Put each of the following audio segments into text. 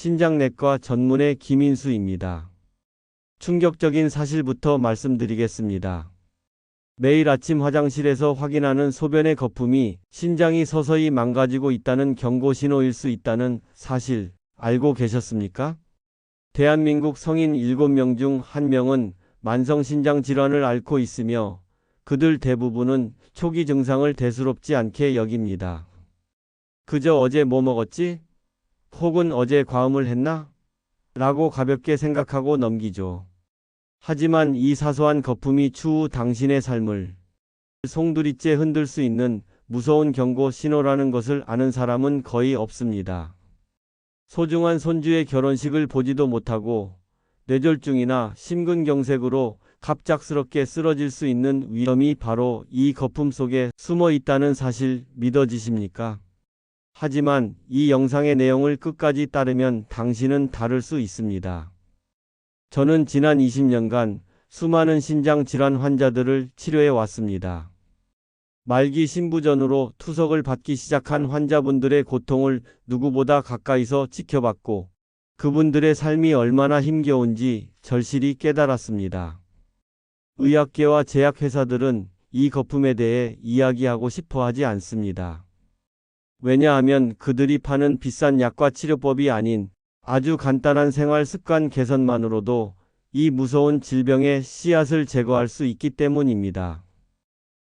신장내과 전문의 김인수입니다. 충격적인 사실부터 말씀드리겠습니다. 매일 아침 화장실에서 확인하는 소변의 거품이 신장이 서서히 망가지고 있다는 경고 신호일 수 있다는 사실 알고 계셨습니까? 대한민국 성인 7명 중 1명은 만성신장 질환을 앓고 있으며 그들 대부분은 초기 증상을 대수롭지 않게 여깁니다. 그저 어제 뭐 먹었지? 혹은 어제 과음을 했나? 라고 가볍게 생각하고 넘기죠. 하지만 이 사소한 거품이 추후 당신의 삶을 송두리째 흔들 수 있는 무서운 경고 신호라는 것을 아는 사람은 거의 없습니다. 소중한 손주의 결혼식을 보지도 못하고 뇌졸중이나 심근경색으로 갑작스럽게 쓰러질 수 있는 위험이 바로 이 거품 속에 숨어 있다는 사실 믿어지십니까? 하지만 이 영상의 내용을 끝까지 따르면 당신은 다를 수 있습니다. 저는 지난 20년간 수많은 신장 질환 환자들을 치료해 왔습니다. 말기 신부전으로 투석을 받기 시작한 환자분들의 고통을 누구보다 가까이서 지켜봤고 그분들의 삶이 얼마나 힘겨운지 절실히 깨달았습니다. 의학계와 제약회사들은 이 거품에 대해 이야기하고 싶어 하지 않습니다. 왜냐하면 그들이 파는 비싼 약과 치료법이 아닌 아주 간단한 생활 습관 개선만으로도 이 무서운 질병의 씨앗을 제거할 수 있기 때문입니다.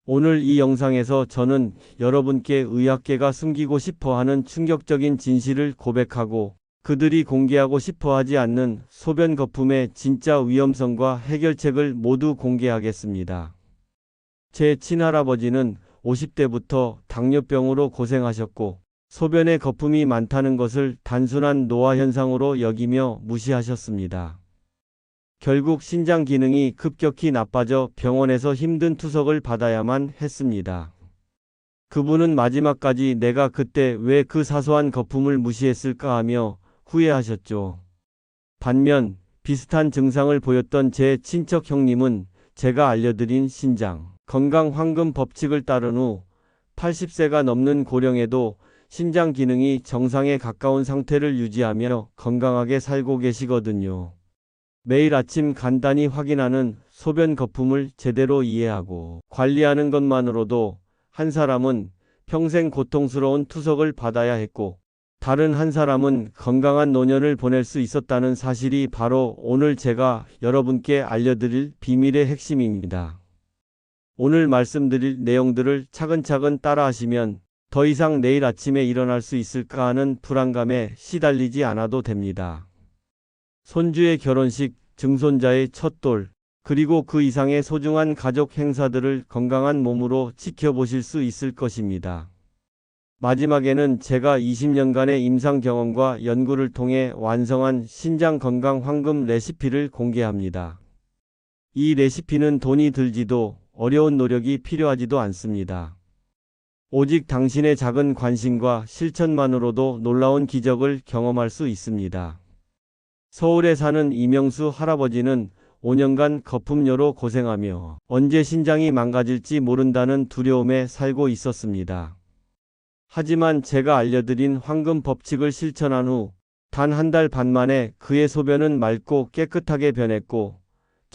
오늘 이 영상에서 저는 여러분께 의학계가 숨기고 싶어 하는 충격적인 진실을 고백하고 그들이 공개하고 싶어 하지 않는 소변 거품의 진짜 위험성과 해결책을 모두 공개하겠습니다. 제 친할아버지는 50대부터 당뇨병으로 고생하셨고 소변에 거품이 많다는 것을 단순한 노화 현상으로 여기며 무시하셨습니다. 결국 신장 기능이 급격히 나빠져 병원에서 힘든 투석을 받아야만 했습니다. 그분은 마지막까지 내가 그때 왜 그 사소한 거품을 무시했을까 하며 후회하셨죠. 반면 비슷한 증상을 보였던 제 친척 형님은 제가 알려드린 신장 건강 황금 법칙을 따른 후 80세가 넘는 고령에도 신장 기능이 정상에 가까운 상태를 유지하며 건강하게 살고 계시거든요. 매일 아침 간단히 확인하는 소변 거품을 제대로 이해하고 관리하는 것만으로도 한 사람은 평생 고통스러운 투석을 받아야 했고 다른 한 사람은 건강한 노년을 보낼 수 있었다는 사실이 바로 오늘 제가 여러분께 알려드릴 비밀의 핵심입니다. 오늘 말씀드릴 내용들을 차근차근 따라하시면 더 이상 내일 아침에 일어날 수 있을까 하는 불안감에 시달리지 않아도 됩니다. 손주의 결혼식, 증손자의 첫돌, 그리고 그 이상의 소중한 가족 행사들을 건강한 몸으로 지켜보실 수 있을 것입니다. 마지막에는 제가 20년간의 임상 경험과 연구를 통해 완성한 신장 건강 황금 레시피를 공개합니다. 이 레시피는 돈이 들지도 어려운 노력이 필요하지도 않습니다. 오직 당신의 작은 관심과 실천만으로도 놀라운 기적을 경험할 수 있습니다. 서울에 사는 이명수 할아버지는 5년간 거품료로 고생하며 언제 신장이 망가질지 모른다는 두려움에 살고 있었습니다. 하지만 제가 알려드린 황금 법칙을 실천한 후 단 한 달 반 만에 그의 소변은 맑고 깨끗하게 변했고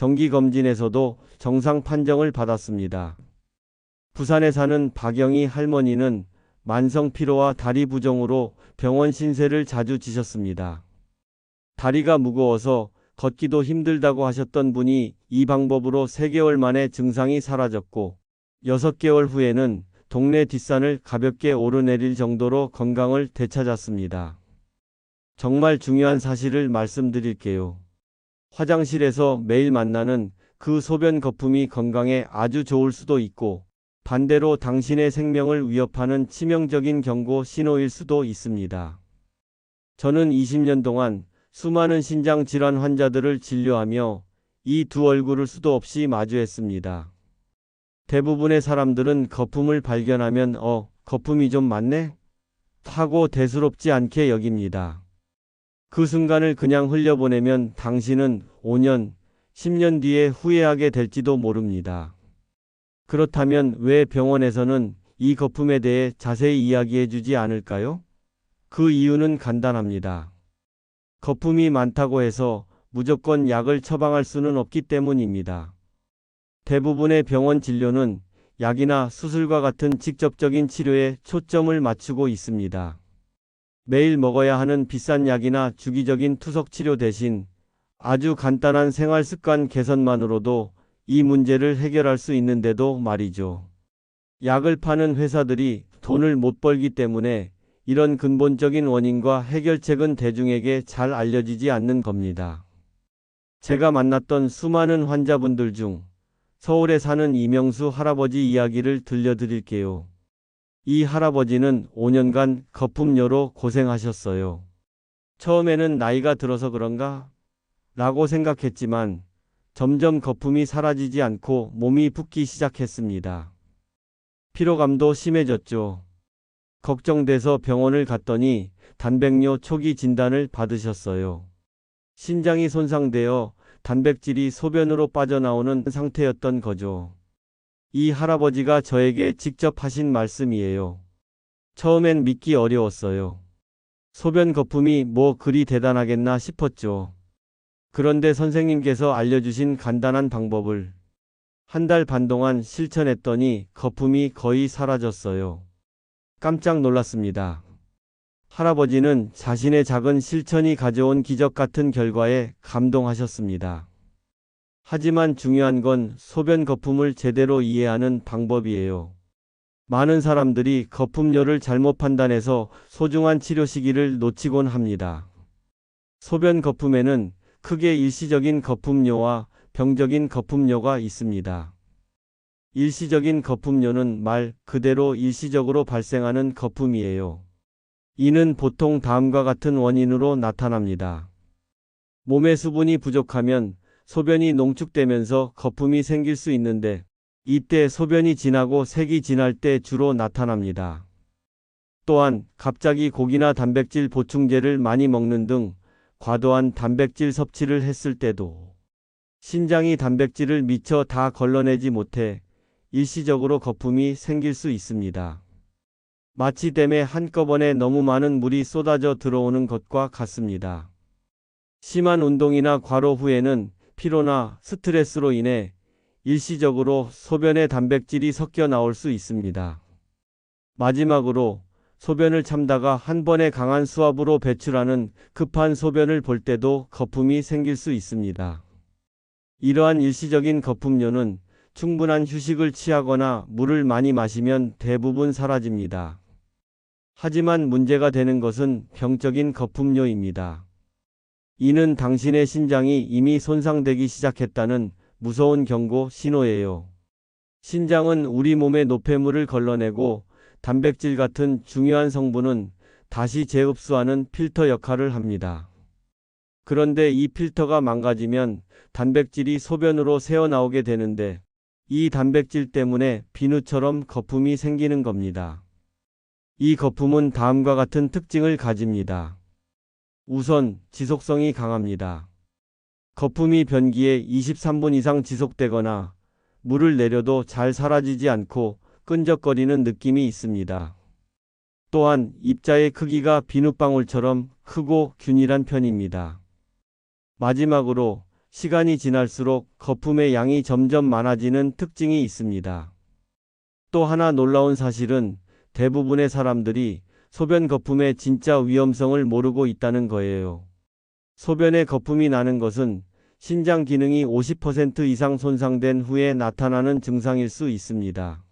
정기검진에서도 정상 판정을 받았습니다. 부산에 사는 박영희 할머니는 만성 피로와 다리 부종으로 병원 신세를 자주 지셨습니다. 다리가 무거워서 걷기도 힘들다고 하셨던 분이 이 방법으로 3개월 만에 증상이 사라졌고 6개월 후에는 동네 뒷산을 가볍게 오르내릴 정도로 건강을 되찾았습니다. 정말 중요한 사실을 말씀드릴게요. 화장실에서 매일 만나는 그 소변 거품이 건강에 아주 좋을 수도 있고 반대로 당신의 생명을 위협하는 치명적인 경고 신호일 수도 있습니다. 저는 20년 동안 수많은 신장 질환 환자들을 진료하며 이 두 얼굴을 수도 없이 마주했습니다. 대부분의 사람들은 거품을 발견하면 어, 거품이 좀 많네? 하고 대수롭지 않게 여깁니다. 그 순간을 그냥 흘려보내면 당신은 5년, 10년 뒤에 후회하게 될지도 모릅니다. 그렇다면 왜 병원에서는 이 거품에 대해 자세히 이야기해 주지 않을까요? 그 이유는 간단합니다. 거품이 많다고 해서 무조건 약을 처방할 수는 없기 때문입니다. 대부분의 병원 진료는 약이나 수술과 같은 직접적인 치료에 초점을 맞추고 있습니다. 매일 먹어야 하는 비싼 약이나 주기적인 투석 치료 대신 아주 간단한 생활 습관 개선만으로도 이 문제를 해결할 수 있는데도 말이죠. 약을 파는 회사들이 돈을 못 벌기 때문에 이런 근본적인 원인과 해결책은 대중에게 잘 알려지지 않는 겁니다. 제가 만났던 수많은 환자분들 중 서울에 사는 이명수 할아버지 이야기를 들려드릴게요. 이 할아버지는 5년간 거품료로 고생하셨어요. 처음에는 나이가 들어서 그런가? 라고 생각했지만 점점 거품이 사라지지 않고 몸이 붓기 시작했습니다. 피로감도 심해졌죠. 걱정돼서 병원을 갔더니 단백뇨 초기 진단을 받으셨어요. 신장이 손상되어 단백질이 소변으로 빠져나오는 상태였던 거죠. 이 할아버지가 저에게 직접 하신 말씀이에요. 처음엔 믿기 어려웠어요. 소변 거품이 뭐 그리 대단하겠나 싶었죠. 그런데 선생님께서 알려주신 간단한 방법을 한 달 반 동안 실천했더니 거품이 거의 사라졌어요. 깜짝 놀랐습니다. 할아버지는 자신의 작은 실천이 가져온 기적 같은 결과에 감동하셨습니다. 하지만 중요한 건 소변 거품을 제대로 이해하는 방법이에요. 많은 사람들이 거품료를 잘못 판단해서 소중한 치료 시기를 놓치곤 합니다. 소변 거품에는 크게 일시적인 거품료와 병적인 거품료가 있습니다. 일시적인 거품료는 말 그대로 일시적으로 발생하는 거품이에요. 이는 보통 다음과 같은 원인으로 나타납니다. 몸의 수분이 부족하면 소변이 농축되면서 거품이 생길 수 있는데 이때 소변이 진하고 색이 진할 때 주로 나타납니다. 또한 갑자기 고기나 단백질 보충제를 많이 먹는 등 과도한 단백질 섭취를 했을 때도 신장이 단백질을 미처 다 걸러내지 못해 일시적으로 거품이 생길 수 있습니다. 마치 댐에 한꺼번에 너무 많은 물이 쏟아져 들어오는 것과 같습니다. 심한 운동이나 과로 후에는 피로나 스트레스로 인해 일시적으로 소변에 단백질이 섞여 나올 수 있습니다. 마지막으로 소변을 참다가 한 번에 강한 수압으로 배출하는 급한 소변을 볼 때도 거품이 생길 수 있습니다. 이러한 일시적인 거품료는 충분한 휴식을 취하거나 물을 많이 마시면 대부분 사라집니다. 하지만 문제가 되는 것은 병적인 거품료입니다. 이는 당신의 신장이 이미 손상되기 시작했다는 무서운 경고 신호예요. 신장은 우리 몸의 노폐물을 걸러내고 단백질 같은 중요한 성분은 다시 재흡수하는 필터 역할을 합니다. 그런데 이 필터가 망가지면 단백질이 소변으로 새어나오게 되는데 이 단백질 때문에 비누처럼 거품이 생기는 겁니다. 이 거품은 다음과 같은 특징을 가집니다. 우선 지속성이 강합니다. 거품이 변기에 23분 이상 지속되거나 물을 내려도 잘 사라지지 않고 끈적거리는 느낌이 있습니다. 또한 입자의 크기가 비눗방울처럼 크고 균일한 편입니다. 마지막으로 시간이 지날수록 거품의 양이 점점 많아지는 특징이 있습니다. 또 하나 놀라운 사실은 대부분의 사람들이 소변 거품의 진짜 위험성을 모르고 있다는 거예요. 소변에 거품이 나는 것은 신장 기능이 50% 이상 손상된 후에 나타나는 증상일 수 있습니다.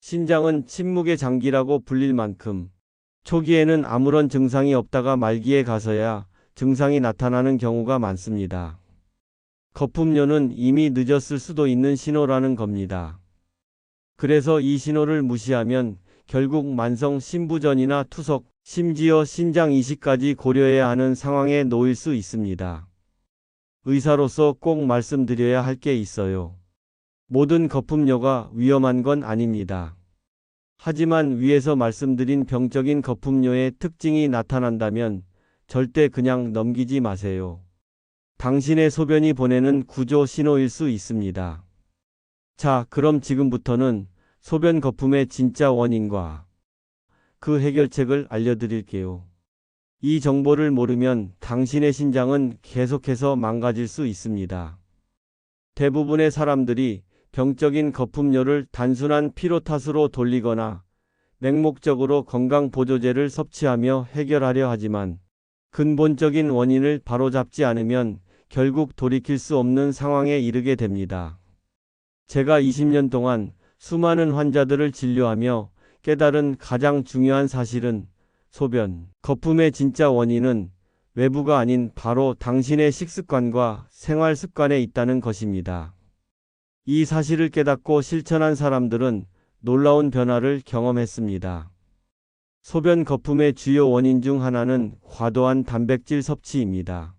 신장은 침묵의 장기라고 불릴 만큼 초기에는 아무런 증상이 없다가 말기에 가서야 증상이 나타나는 경우가 많습니다. 거품료는 이미 늦었을 수도 있는 신호라는 겁니다. 그래서 이 신호를 무시하면 결국 만성 신부전이나 투석, 심지어 신장 이식까지 고려해야 하는 상황에 놓일 수 있습니다. 의사로서 꼭 말씀드려야 할 게 있어요. 모든 거품료가 위험한 건 아닙니다. 하지만 위에서 말씀드린 병적인 거품료의 특징이 나타난다면 절대 그냥 넘기지 마세요. 당신의 소변이 보내는 구조 신호일 수 있습니다. 자, 그럼 지금부터는 소변 거품의 진짜 원인과 그 해결책을 알려드릴게요. 이 정보를 모르면 당신의 신장은 계속해서 망가질 수 있습니다. 대부분의 사람들이 병적인 거품료를 단순한 피로 탓으로 돌리거나 맹목적으로 건강보조제를 섭취하며 해결하려 하지만 근본적인 원인을 바로잡지 않으면 결국 돌이킬 수 없는 상황에 이르게 됩니다. 제가 20년 동안 수많은 환자들을 진료하며 깨달은 가장 중요한 사실은 소변, 거품의 진짜 원인은 외부가 아닌 바로 당신의 식습관과 생활 습관에 있다는 것입니다. 이 사실을 깨닫고 실천한 사람들은 놀라운 변화를 경험했습니다. 소변 거품의 주요 원인 중 하나는 과도한 단백질 섭취입니다.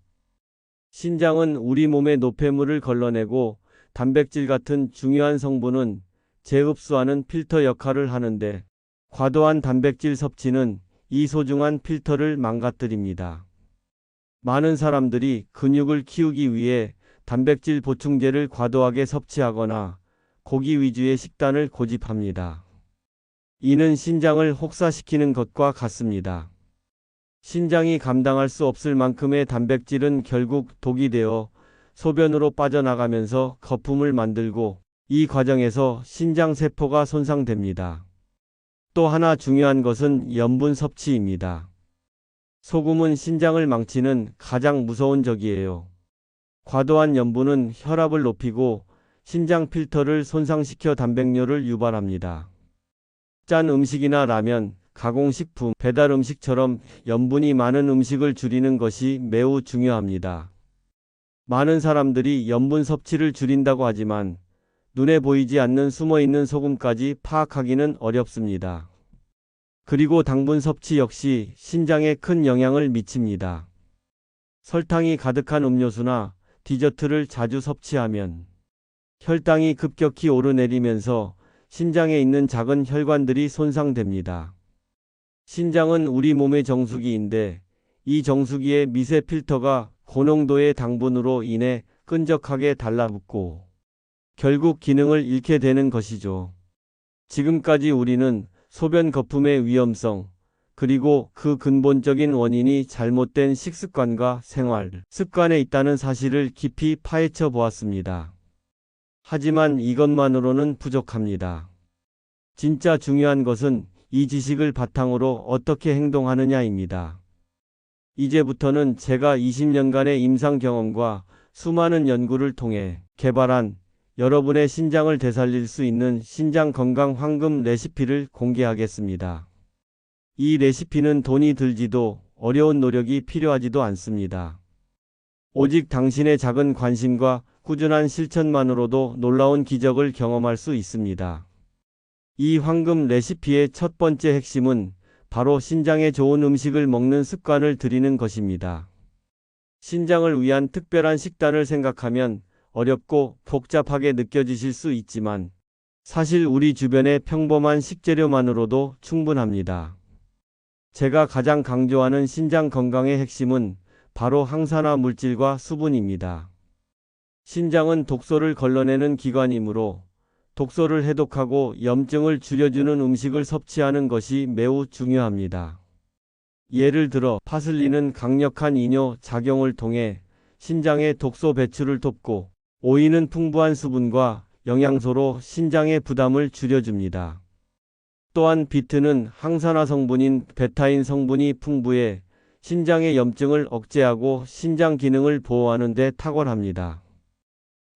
신장은 우리 몸의 노폐물을 걸러내고 단백질 같은 중요한 성분은 재흡수하는 필터 역할을 하는데 과도한 단백질 섭취는 이 소중한 필터를 망가뜨립니다. 많은 사람들이 근육을 키우기 위해 단백질 보충제를 과도하게 섭취하거나 고기 위주의 식단을 고집합니다. 이는 신장을 혹사시키는 것과 같습니다. 신장이 감당할 수 없을 만큼의 단백질은 결국 독이 되어 소변으로 빠져나가면서 거품을 만들고 이 과정에서 신장 세포가 손상됩니다. 또 하나 중요한 것은 염분 섭취입니다. 소금은 신장을 망치는 가장 무서운 적이에요. 과도한 염분은 혈압을 높이고 신장 필터를 손상시켜 단백뇨를 유발합니다. 짠 음식이나 라면, 가공식품, 배달 음식처럼 염분이 많은 음식을 줄이는 것이 매우 중요합니다. 많은 사람들이 염분 섭취를 줄인다고 하지만 눈에 보이지 않는 숨어 있는 소금까지 파악하기는 어렵습니다. 그리고 당분 섭취 역시 신장에 큰 영향을 미칩니다. 설탕이 가득한 음료수나 디저트를 자주 섭취하면 혈당이 급격히 오르내리면서 신장에 있는 작은 혈관들이 손상됩니다. 신장은 우리 몸의 정수기인데 이 정수기의 미세 필터가 고농도의 당분으로 인해 끈적하게 달라붙고 결국 기능을 잃게 되는 것이죠. 지금까지 우리는 소변 거품의 위험성, 그리고 그 근본적인 원인이 잘못된 식습관과 생활, 습관에 있다는 사실을 깊이 파헤쳐 보았습니다. 하지만 이것만으로는 부족합니다. 진짜 중요한 것은 이 지식을 바탕으로 어떻게 행동하느냐입니다. 이제부터는 제가 20년간의 임상 경험과 수많은 연구를 통해 개발한 여러분의 신장을 되살릴 수 있는 신장 건강 황금 레시피를 공개하겠습니다. 이 레시피는 돈이 들지도 어려운 노력이 필요하지도 않습니다. 오직 당신의 작은 관심과 꾸준한 실천만으로도 놀라운 기적을 경험할 수 있습니다. 이 황금 레시피의 첫 번째 핵심은 바로 신장에 좋은 음식을 먹는 습관을 들이는 것입니다. 신장을 위한 특별한 식단을 생각하면 어렵고 복잡하게 느껴지실 수 있지만 사실 우리 주변의 평범한 식재료만으로도 충분합니다. 제가 가장 강조하는 신장 건강의 핵심은 바로 항산화 물질과 수분입니다. 신장은 독소를 걸러내는 기관이므로 독소를 해독하고 염증을 줄여주는 음식을 섭취하는 것이 매우 중요합니다. 예를 들어 파슬리는 강력한 이뇨 작용을 통해 신장의 독소 배출을 돕고 오이는 풍부한 수분과 영양소로 신장의 부담을 줄여줍니다. 또한 비트는 항산화 성분인 베타인 성분이 풍부해 신장의 염증을 억제하고 신장 기능을 보호하는 데 탁월합니다.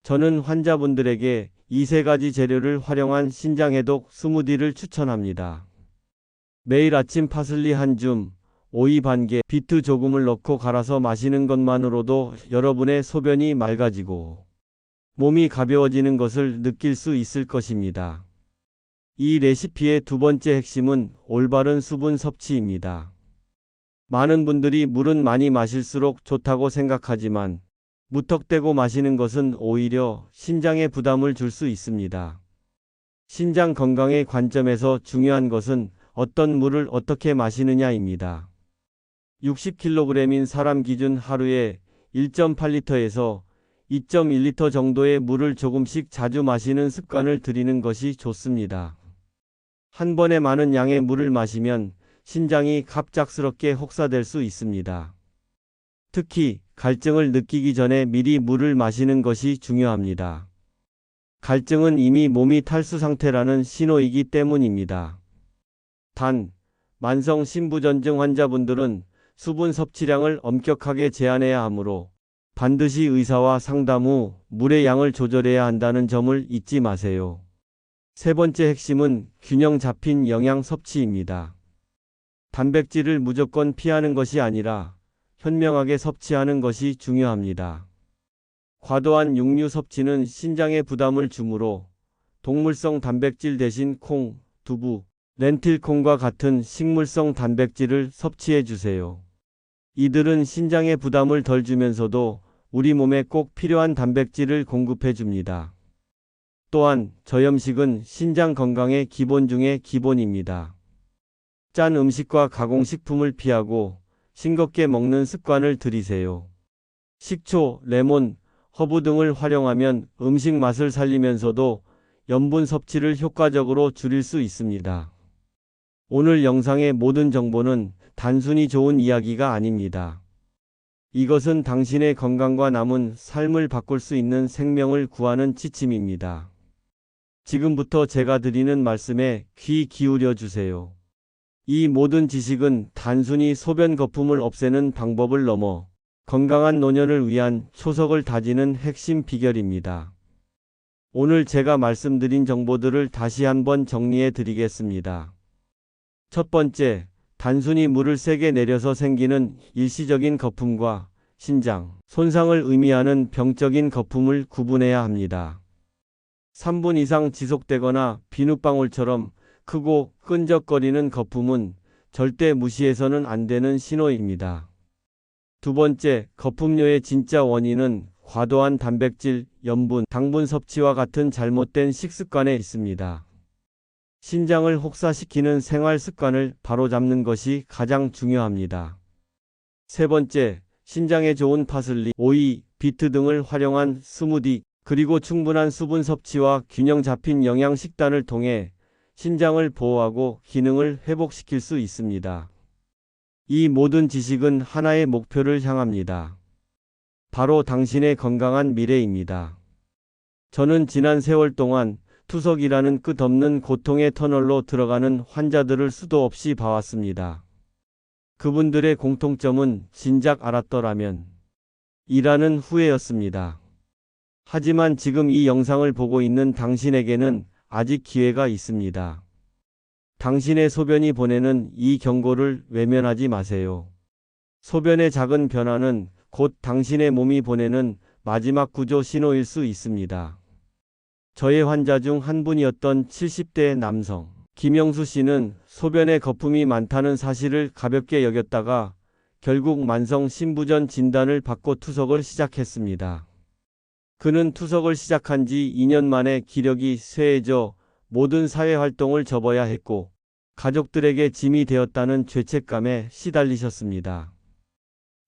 저는 환자분들에게 이 세 가지 재료를 활용한 신장 해독 스무디를 추천합니다. 매일 아침 파슬리 한 줌, 오이 반 개, 비트 조금을 넣고 갈아서 마시는 것만으로도 여러분의 소변이 맑아지고 몸이 가벼워지는 것을 느낄 수 있을 것입니다. 이 레시피의 두 번째 핵심은 올바른 수분 섭취입니다. 많은 분들이 물은 많이 마실수록 좋다고 생각하지만 무턱대고 마시는 것은 오히려 신장에 부담을 줄 수 있습니다. 신장 건강의 관점에서 중요한 것은 어떤 물을 어떻게 마시느냐입니다. 60kg인 사람 기준 하루에 1.8리터에서 2.1리터 정도의 물을 조금씩 자주 마시는 습관을 들이는 것이 좋습니다. 한 번에 많은 양의 물을 마시면 신장이 갑작스럽게 혹사될 수 있습니다. 특히 갈증을 느끼기 전에 미리 물을 마시는 것이 중요합니다. 갈증은 이미 몸이 탈수 상태라는 신호이기 때문입니다. 단, 만성 신부전증 환자분들은 수분 섭취량을 엄격하게 제한해야 하므로 반드시 의사와 상담 후 물의 양을 조절해야 한다는 점을 잊지 마세요. 세 번째 핵심은 균형 잡힌 영양 섭취입니다. 단백질을 무조건 피하는 것이 아니라 현명하게 섭취하는 것이 중요합니다. 과도한 육류 섭취는 신장에 부담을 주므로 동물성 단백질 대신 콩, 두부, 렌틸콩과 같은 식물성 단백질을 섭취해 주세요. 이들은 신장에 부담을 덜 주면서도 우리 몸에 꼭 필요한 단백질을 공급해 줍니다. 또한 저염식은 신장 건강의 기본 중의 기본입니다. 짠 음식과 가공식품을 피하고 싱겁게 먹는 습관을 들이세요. 식초, 레몬, 허브 등을 활용하면 음식 맛을 살리면서도 염분 섭취를 효과적으로 줄일 수 있습니다. 오늘 영상의 모든 정보는 단순히 좋은 이야기가 아닙니다. 이것은 당신의 건강과 남은 삶을 바꿀 수 있는 생명을 구하는 지침입니다. 지금부터 제가 드리는 말씀에 귀 기울여 주세요. 이 모든 지식은 단순히 소변 거품을 없애는 방법을 넘어 건강한 노년을 위한 초석을 다지는 핵심 비결입니다. 오늘 제가 말씀드린 정보들을 다시 한번 정리해 드리겠습니다. 첫 번째, 단순히 물을 세게 내려서 생기는 일시적인 거품과 신장, 손상을 의미하는 병적인 거품을 구분해야 합니다. 3분 이상 지속되거나 비눗방울처럼 크고 끈적거리는 거품은 절대 무시해서는 안 되는 신호입니다. 두 번째, 거품료의 진짜 원인은 과도한 단백질, 염분, 당분 섭취와 같은 잘못된 식습관에 있습니다. 신장을 혹사시키는 생활 습관을 바로잡는 것이 가장 중요합니다. 세 번째, 신장에 좋은 파슬리, 오이, 비트 등을 활용한 스무디, 그리고 충분한 수분 섭취와 균형 잡힌 영양 식단을 통해 신장을 보호하고 기능을 회복시킬 수 있습니다. 이 모든 지식은 하나의 목표를 향합니다. 바로 당신의 건강한 미래입니다. 저는 지난 세월 동안 투석이라는 끝없는 고통의 터널로 들어가는 환자들을 수도 없이 봐왔습니다. 그분들의 공통점은 진작 알았더라면 이라는 후회였습니다. 하지만 지금 이 영상을 보고 있는 당신에게는 아직 기회가 있습니다. 당신의 소변이 보내는 이 경고를 외면하지 마세요. 소변의 작은 변화는 곧 당신의 몸이 보내는 마지막 구조 신호일 수 있습니다. 저의 환자 중 한 분이었던 70대 남성 김영수 씨는 소변에 거품이 많다는 사실을 가볍게 여겼다가 결국 만성 신부전 진단을 받고 투석을 시작했습니다. 그는 투석을 시작한 지 2년 만에 기력이 쇠해져 모든 사회 활동을 접어야 했고 가족들에게 짐이 되었다는 죄책감에 시달리셨습니다.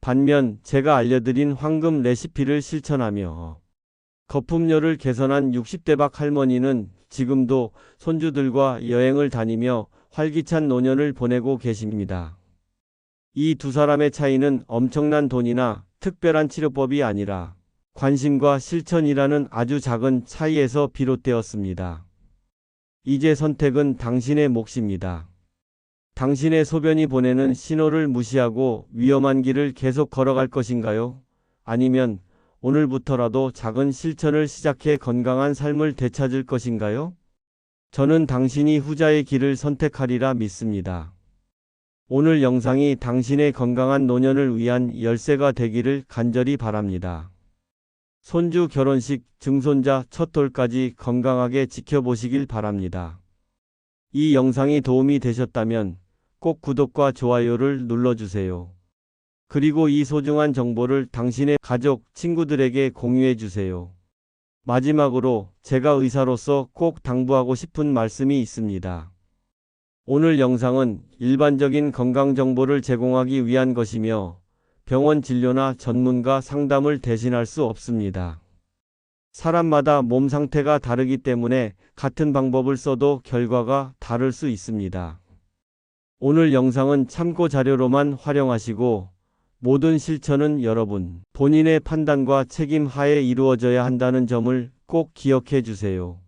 반면 제가 알려드린 황금 레시피를 실천하며 거품료를 개선한 60대박 할머니는 지금도 손주들과 여행을 다니며 활기찬 노년을 보내고 계십니다. 이 두 사람의 차이는 엄청난 돈이나 특별한 치료법이 아니라 관심과 실천이라는 아주 작은 차이에서 비롯되었습니다. 이제 선택은 당신의 몫입니다. 당신의 소변이 보내는 신호를 무시하고 위험한 길을 계속 걸어갈 것인가요? 아니면 오늘부터라도 작은 실천을 시작해 건강한 삶을 되찾을 것인가요? 저는 당신이 후자의 길을 선택하리라 믿습니다. 오늘 영상이 당신의 건강한 노년을 위한 열쇠가 되기를 간절히 바랍니다. 손주 결혼식, 증손자 첫 돌까지 건강하게 지켜보시길 바랍니다. 이 영상이 도움이 되셨다면 꼭 구독과 좋아요를 눌러주세요. 그리고 이 소중한 정보를 당신의 가족, 친구들에게 공유해 주세요. 마지막으로 제가 의사로서 꼭 당부하고 싶은 말씀이 있습니다. 오늘 영상은 일반적인 건강 정보를 제공하기 위한 것이며 병원 진료나 전문가 상담을 대신할 수 없습니다. 사람마다 몸 상태가 다르기 때문에 같은 방법을 써도 결과가 다를 수 있습니다. 오늘 영상은 참고 자료로만 활용하시고 모든 실천은 여러분 본인의 판단과 책임 하에 이루어져야 한다는 점을 꼭 기억해 주세요.